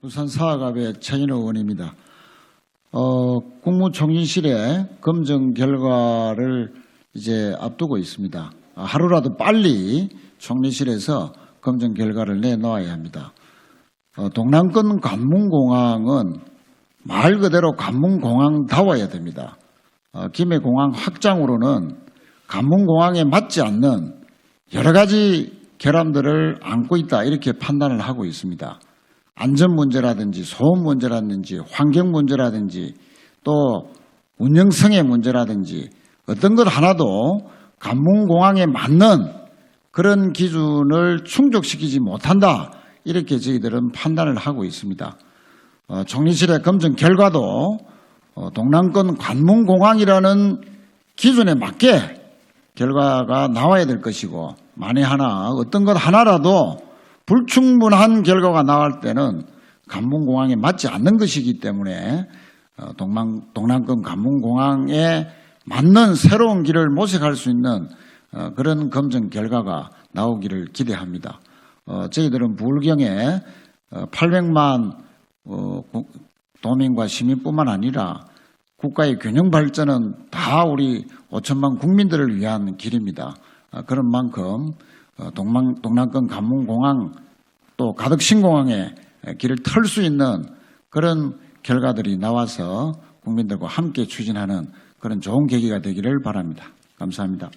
부산 사학압의 최인호 의원입니다. 어, 국무총리실의 검증 결과를 이제 앞두고 있습니다. 아, 하루라도 빨리 총리실에서 검증 결과를 내놓아야 합니다. 어, 동남권 관문공항은 말 그대로 관문공항다워야 됩니다. 어, 김해공항 확장으로는 관문공항에 맞지 않는 여러 가지 결함들을 안고 있다 이렇게 판단을 하고 있습니다. 안전 문제라든지 소음 문제라든지 환경 문제라든지 또 운영성의 문제라든지 어떤 것 하나도 관문공항에 맞는 그런 기준을 충족시키지 못한다 이렇게 저희들은 판단을 하고 있습니다. 어, 총리실의 검증 결과도 어, 동남권 관문공항이라는 기준에 맞게 결과가 나와야 될 것이고 만에 하나 어떤 것 하나라도 불충분한 결과가 나올 때는 관문공항에 맞지 않는 것이기 때문에 어, 동남, 동남권 관문공항에 맞는 새로운 길을 모색할 수 있는 어, 그런 검증 결과가 나오기를 기대합니다. 어, 저희들은 부울경에 800만 도민과 시민뿐만 아니라 국가의 균형 발전은 다 우리 5천만 국민들을 위한 길입니다. 아, 그런 만큼 어, 동남, 동남권 관문공항 또 가덕 신공항의 길을 털 수 있는 그런 결과들이 나와서 국민들과 함께 추진하는 그런 좋은 계기가 되기를 바랍니다. 감사합니다.